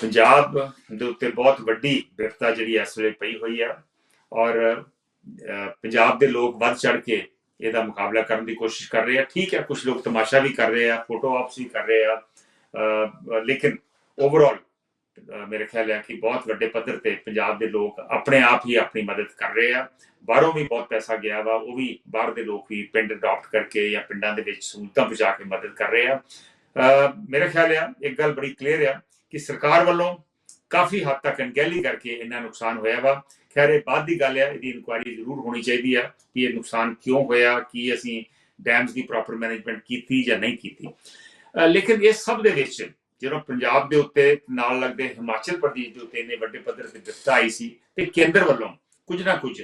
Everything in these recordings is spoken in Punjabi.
ਪੰਜਾਬ ਦੇ ਉੱਤੇ ਬਹੁਤ ਵੱਡੀ ਵਿਪਤਾ ਜਿਹੜੀ ਇਸ ਵੇਲੇ ਪਈ ਹੋਈ ਆ ਔਰ ਪੰਜਾਬ ਦੇ ਲੋਕ ਵੱਧ ਚੜ ਕੇ ਇਹਦਾ ਮੁਕਾਬਲਾ ਕਰਨ ਦੀ ਕੋਸ਼ਿਸ਼ ਕਰ ਰਹੇ ਆ। ਠੀਕ ਹੈ ਕੁਝ ਲੋਕ ਤਮਾਸ਼ਾ ਵੀ ਕਰ ਰਹੇ ਆ ਫੋਟੋ ਆਪਸ ਵੀ ਕਰ ਰਹੇ ਆ। ਲੇਕਿਨ ਓਵਰਆਲ ਮੇਰੇ ਖਿਆਲ ਹੈ ਕਿ ਬਹੁਤ ਵੱਡੇ ਪੱਧਰ ਤੇ ਪੰਜਾਬ ਦੇ ਲੋਕ ਆਪਣੇ ਆਪ ਹੀ ਆਪਣੀ ਮਦਦ ਕਰ ਰਹੇ ਆ। ਬਾਹਰੋਂ ਵੀ ਬਹੁਤ ਪੈਸਾ ਗਿਆ ਵਾ ਉਹ ਵੀ ਬਾਹਰ ਦੇ ਲੋਕ ਵੀ ਪਿੰਡ ਅਡਾਪਟ ਕਰਕੇ ਜਾਂ ਪਿੰਡਾਂ ਦੇ ਵਿੱਚ ਸਹੂਲਤਾਂ ਪਹੁੰਚਾ ਕੇ ਮਦਦ ਕਰ ਰਹੇ ਆ। ਅਹ, ਮੇਰਾ ਖਿਆਲ ਹੈ ਇੱਕ ਗੱਲ ਬੜੀ ਕਲੀਅਰ ਆ ਕਿ ਸਰਕਾਰ ਵੱਲੋਂ ਕਾਫੀ ਹੱਦ ਤੱਕ ਅਣਗਹਿਲੀ ਕਰਕੇ ਇੰਨਾ ਨੁਕਸਾਨ ਹੋਇਆ ਵਾ। ਖੈਰ, ਇਹ ਬਾਅਦ ਦੀ ਗੱਲ ਹੈ ਇਹਦੀ ਇਨਕੁਆਇਰੀ ਜ਼ਰੂਰ ਹੋਣੀ ਚਾਹੀਦੀ ਆ ਕਿ ਇਹ ਨੁਕਸਾਨ ਕਿਉਂ ਹੋਇਆ, ਕੀ ਅਸੀਂ ਡੈਮਸ ਦੀ ਪ੍ਰੋਪਰ ਮੈਨੇਜਮੈਂਟ ਕੀਤੀ ਜਾਂ ਨਹੀਂ ਕੀਤੀ। ਲੇਕਿਨ ਇਹ ਸਭ ਦੇ ਵਿੱਚ ਜਦੋਂ ਪੰਜਾਬ ਦੇ ਉੱਤੇ ਨਾਲ ਲੱਗਦੇ ਹਿਮਾਚਲ ਪ੍ਰਦੇਸ਼ ਦੇ ਉੱਤੇ ਇੰਨੇ ਵੱਡੇ ਪੱਧਰ ਤੇ ਵਿਪਤਾ ਆਈ ਸੀ ਤੇ ਕੇਂਦਰ ਵੱਲੋਂ ਕੁਝ ਨਾ ਕੁਝ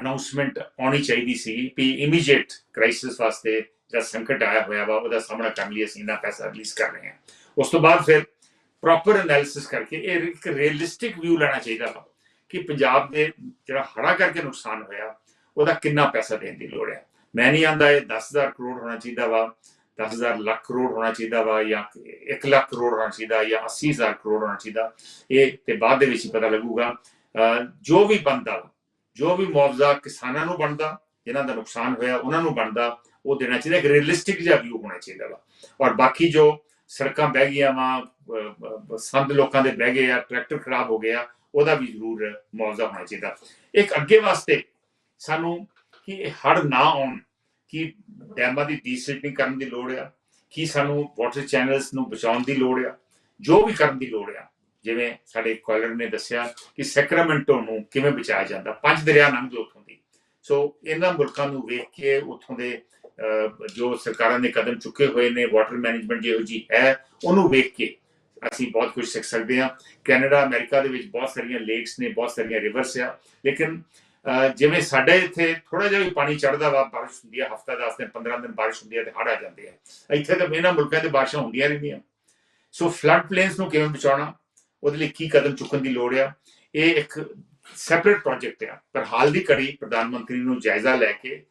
ਅਨਾਉਂਸਮੈਂਟ ਆਉਣੀ ਚਾਹੀਦੀ ਸੀ ਵੀ ਇਮੀਡੀਏਟ ਕ੍ਰਾਈਸਿਸ ਵਾਸਤੇ ਜਿਹੜਾ ਸੰਕਟ ਆਇਆ ਹੋਇਆ ਵਾ, ਉਹਦਾ ਸਾਹਮਣਾ ਕਰਨ ਲਈ ਅਸੀਂ ਇੰਨਾ ਪੈਸਾ ਰਿਲੀਜ਼ ਕਰ ਰਹੇ ਹਾਂ। ਉਸ ਤੋਂ ਬਾਅਦ ਫਿਰ ਪ੍ਰੋਪਰ ਐਨਾਲਿਸਿਸ ਕਰਕੇ ਇਹ ਇੱਕ ਰੀਅਲਿਸਟਿਕ ਵਿਊ ਲੈਣਾ ਚਾਹੀਦਾ ਵਾ ਕਿ ਪੰਜਾਬ ਦੇ ਜਿਹੜਾ ਹੜਾ ਕਰਕੇ ਨੁਕਸਾਨ ਹੋਇਆ ਉਹਦਾ ਕਿੰਨਾ ਪੈਸਾ ਦੇਣ ਦੀ ਲੋੜ ਹੈ। ਮੈਂ ਨਹੀਂ ਆਂਦਾ ਇਹ 10000 ਕਰੋੜ ਹੋਣਾ ਚਾਹੀਦਾ ਵਾ 10000 ਲੱਖ ਕਰੋੜ ਹੋਣਾ ਚਾਹੀਦਾ ਵਾ ਜਾਂ 1 ਲੱਖ ਕਰੋੜ ਹੋਣਾ ਚਾਹੀਦਾ ਜਾਂ 80000 ਕਰੋੜ ਹੋਣਾ ਚਾਹੀਦਾ ਇਹ ਤੇ ਬਾਅਦ ਦੇ ਵਿੱਚ ਪਤਾ ਲੱਗੂਗਾ। ਜੋ ਵੀ ਬਣਦਾ ਵਾ, ਜੋ ਵੀ ਮੁਆਵਜ਼ਾ ਕਿਸਾਨਾਂ ਨੂੰ ਬਣਦਾ ਜਿਨ੍ਹਾਂ ਦਾ ਨੁਕਸਾਨ ਹੋਇਆ ਉਹਨਾਂ ਨੂੰ ਬਣਦਾ ਉਹ ਦੇਣਾ ਚਾਹੀਦਾ ਇੱਕ ਰੀਅਲਿਸਟਿਕ ਜਿਹਾ ਵਿਊ ਹੋਣਾ ਚਾਹੀਦਾ ਵਾ। ਔਰ ਬਾਕੀ ਜੋ ਸੜਕਾਂ ਬਹਿ ਗਈਆਂ ਵਾ ਸੰਦ ਲੋਕਾਂ ਦੇ ਬਹਿ ਗਏ ਆ, ਟਰੈਕਟਰ ਖਰਾਬ ਹੋ ਗਿਆ, ਉਹਦਾ ਵੀ ਜ਼ਰੂਰ ਮੁਆਵਜ਼ਾ ਹੋਣਾ ਚਾਹੀਦਾ। ਇੱਕ ਅੱਗੇ ਵਾਸਤੇ ਸਾਨੂੰ ਕਿ ਹੜ ਨਾ ਆਉਣ, ਕਿ ਡੈਮਾਂ ਦੀ ਡੀਸਿਲਟਿੰਗ ਕਰਨ ਦੀ ਲੋੜ ਆ, ਕਿ ਸਾਨੂੰ ਵਾਟਰ ਚੈਨਲਸ ਨੂੰ ਬਚਾਉਣ ਦੀ ਲੋੜ ਆ, ਜੋ ਵੀ ਕਰਨ ਦੀ ਲੋੜ ਆ। ਜਿਵੇਂ ਸਾਡੇ ਕਾਲਰ ਨੇ ਦੱਸਿਆ ਕਿ ਸੈਕਰਾਮੈਂਟੋ ਨੂੰ ਕਿਵੇਂ ਬਚਾਇਆ ਜਾਂਦਾ, ਪੰਜ ਦਰਿਆ ਲੰਘਦੇ ਉੱਥੋਂ ਦੀ। ਸੋ ਇਹਨਾਂ ਮੁਲਕਾਂ ਨੂੰ ਵੇਖ ਕੇ ਉੱਥੋਂ ਦੇ ਜੋ ਸਰਕਾਰਾਂ ਨੇ ਕਦਮ ਚੁੱਕੇ ਹੋਏ ਨੇ ਵਾਟਰ ਮੈਨੇਜਮੈਂਟ ਜਿਹੋ ਜੀ ਹੈ, ਉਹਨੂੰ ਵੇਖ ਕੇ ਅਸੀਂ ਬਹੁਤ ਕੁਝ ਸਿੱਖ ਸਕਦੇ ਹਾਂ। ਕੈਨੇਡਾ, ਅਮਰੀਕਾ ਦੇ ਵਿੱਚ ਬਹੁਤ ਸਾਰੀਆਂ ਲੇਕਸ ਨੇ, ਬਹੁਤ ਸਾਰੀਆਂ ਰਿਵਰਸ ਆ। ਲੇਕਿਨ ਜਿਵੇਂ ਸਾਡੇ ਇੱਥੇ ਥੋੜਾ ਜਿਹਾ ਵੀ ਪਾਣੀ ਚੜਦਾ ਵਾ, ਬਾਰਿਸ਼ ਹੁੰਦੀ ਹੈ ਹਫਤਾ 10 ਦਿਨ 15 ਦਿਨ ਬਾਰਿਸ਼ ਹੁੰਦੀ ਹੈ ਤੇ ਹੜ ਆ ਜਾਂਦੇ ਆ। ਇੱਥੇ ਤਾਂ ਇਹਨਾਂ ਮੁਲਕਾਂ ਦੇ ਬਾਰਿਸ਼ਾਂ ਹੁੰਦੀਆਂ ਰਹਿੰਦੀਆਂ। ਸੋ ਫਲੱਡ ਪਲੇਨਸ ਨੂੰ ਕਿਵੇਂ ਬਚਾਉਣਾ? ਉਹਦੇ ਲਈ ਕੀ ਕਦਮ ਚੁੱਕਣ ਦੀ ਲੋੜ ਆ? ਇਹ ਇੱਕ ਸੈਪਰੇਟ ਪ੍ਰੋਜੈਕਟ ਆ। ਪਰ ਹਾਲ ਦੀ ਘੜੀ ਪ੍ਰਧਾਨ ਮੰਤਰੀ ਨੂੰ ਜਾਇਜ਼ਾ ਲੈ ਕੇ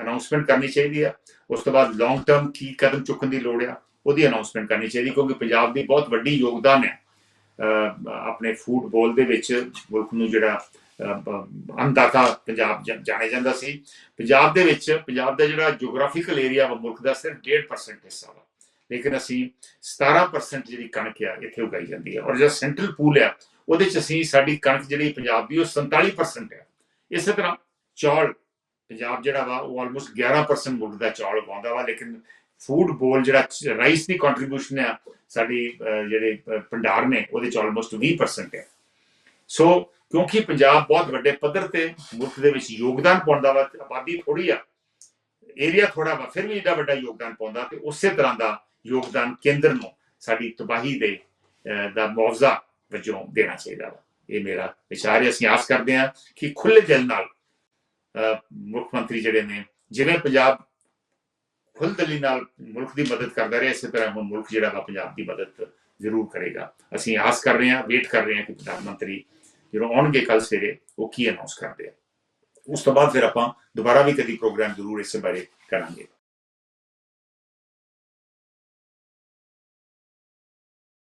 ਅਨਾਉਂਸਮੈਂਟ ਕਰਨੀ ਚਾਹੀਦੀ ਆ। ਉਸ ਤੋਂ ਬਾਅਦ ਲੌਂਗ ਟਰਮ ਕੀ ਕਦਮ ਚੁੱਕਣ ਦੀ ਲੋੜ ਆ, ਉਹਦੀ ਅਨਾਉਂਸਮੈਂਟ ਕਰਨੀ ਚਾਹੀਦੀ, ਕਿਉਂਕਿ ਪੰਜਾਬ ਦੀ ਬਹੁਤ ਵੱਡੀ ਯੋਗਦਾਨ ਹੈ ਆਪਣੇ ਫੂਡ ਬੋਲ ਦੇ ਵਿੱਚ ਮੁਲਕ ਨੂੰ ਜਿਹੜਾ ਅੰਦਾਤਾ ਪੰਜਾਬ ਜਾਣਿਆ ਜਾਂਦਾ ਸੀ। ਪੰਜਾਬ ਦੇ ਵਿੱਚ, ਪੰਜਾਬ ਦਾ ਜਿਹੜਾ ਜੀਓਗ੍ਰਾਫੀਕਲ ਏਰੀਆ ਵਾ, ਮੁਲਕ ਦਾ ਸਿਰਫ 1.5% ਹਿੱਸਾ ਵਾ। ਲੇਕਿਨ ਅਸੀਂ 17% ਜਿਹੜੀ ਕਣਕ ਆ, ਇੱਥੇ ਉਗਾਈ ਜਾਂਦੀ ਹੈ ਔਰ ਜਿਹੜਾ ਸੈਂਟਰਲ ਪੂਲ ਆ, ਉਹਦੇ ਚ ਅਸੀਂ ਸਾਡੀ ਕਣਕ ਜਿਹੜੀ ਪੰਜਾਬ ਦੀ, ਉਹ 47% ਹੈ ਇਸੇ ਤਰ੍ਹਾਂ ਚੌਲ ਪੰਜਾਬ ਜਿਹੜਾ ਵਾ, ਉਹ ਆਲਮੋਸਟ 11% ਮੁਲਕ ਦਾ ਚੌਲ ਪਾਉਂਦਾ ਵਾ, ਲੇਕਿਨ ਫੂਡ ਬੋਲ ਜਿਹੜਾ ਰਾਈਸ ਦੀ ਕੰਟਰੀਬਿਊਸ਼ਨ ਹੈ ਸਾਡੀ ਜਿਹੜੇ ਭੰਡਾਰ ਨੇ, ਉਹਦੇ ਚ ਆਲਮੋਸਟ 20% ਹੈ ਸੋ ਕਿਉਂਕਿ ਪੰਜਾਬ ਬਹੁਤ ਵੱਡੇ ਪੱਧਰ ਤੇ ਮੁਲਕ ਦੇ ਵਿੱਚ ਯੋਗਦਾਨ ਪਾਉਂਦਾ ਵਾ ਆਬਾਦੀ ਥੋੜੀ ਆ ਏਰੀਆ ਥੋੜਾ ਵਾ, ਫਿਰ ਵੀ ਏਡਾ ਵੱਡਾ ਯੋਗਦਾਨ ਪਾਉਂਦਾ, ਤੇ ਉਸੇ ਤਰ੍ਹਾਂ ਦਾ ਯੋਗਦਾਨ ਕੇਂਦਰ ਨੂੰ ਸਾਡੀ ਤਬਾਹੀ ਦੇ ਦਾ ਮੁਆਵਜ਼ਾ ਵਜੋਂ ਦੇਣਾ ਚਾਹੀਦਾ ਵਾ। ਇਹ ਮੇਰਾ ਵਿਚਾਰ ਹੈ। ਅਸੀਂ ਆਸ ਕਰਦੇ ਹਾਂ ਕਿ ਖੁੱਲੇ ਦਿਲ ਨਾਲ ਮੁੱਖ ਮੰਤਰੀ ਜਿਹੜੇ ਨੇ ਜਿਵੇਂ ਪੰਜਾਬ ਖੁੱਲਦਲੀ ਨਾਲ ਮੁਲਕ ਦੀ ਮਦਦ ਕਰਦਾ ਰਿਹਾ, ਇਸੇ ਤਰ੍ਹਾਂ ਹੁਣ ਮੁਲਕ ਜਿਹੜਾ ਵਾ ਪੰਜਾਬ ਦੀ ਮਦਦ ਜ਼ਰੂਰ ਕਰੇਗਾ। ਅਸੀਂ ਆਸ ਕਰ ਰਹੇ ਹਾਂ, ਵੇਟ ਕਰ ਰਹੇ ਹਾਂ ਕਿ ਪ੍ਰਧਾਨ ਮੰਤਰੀ ਜਦੋਂ ਆਉਣਗੇ ਕੱਲ ਸਵੇਰੇ, ਉਹ ਕੀ ਅਨਾਉਂਸ ਕਰਦੇ ਆ। ਉਸ ਤੋਂ ਬਾਅਦ ਫਿਰ ਆਪਾਂ ਦੁਬਾਰਾ ਵੀ ਕਦੀ ਪ੍ਰੋਗਰਾਮ ਜ਼ਰੂਰ ਇਸ ਬਾਰੇ ਕਰਾਂਗੇ।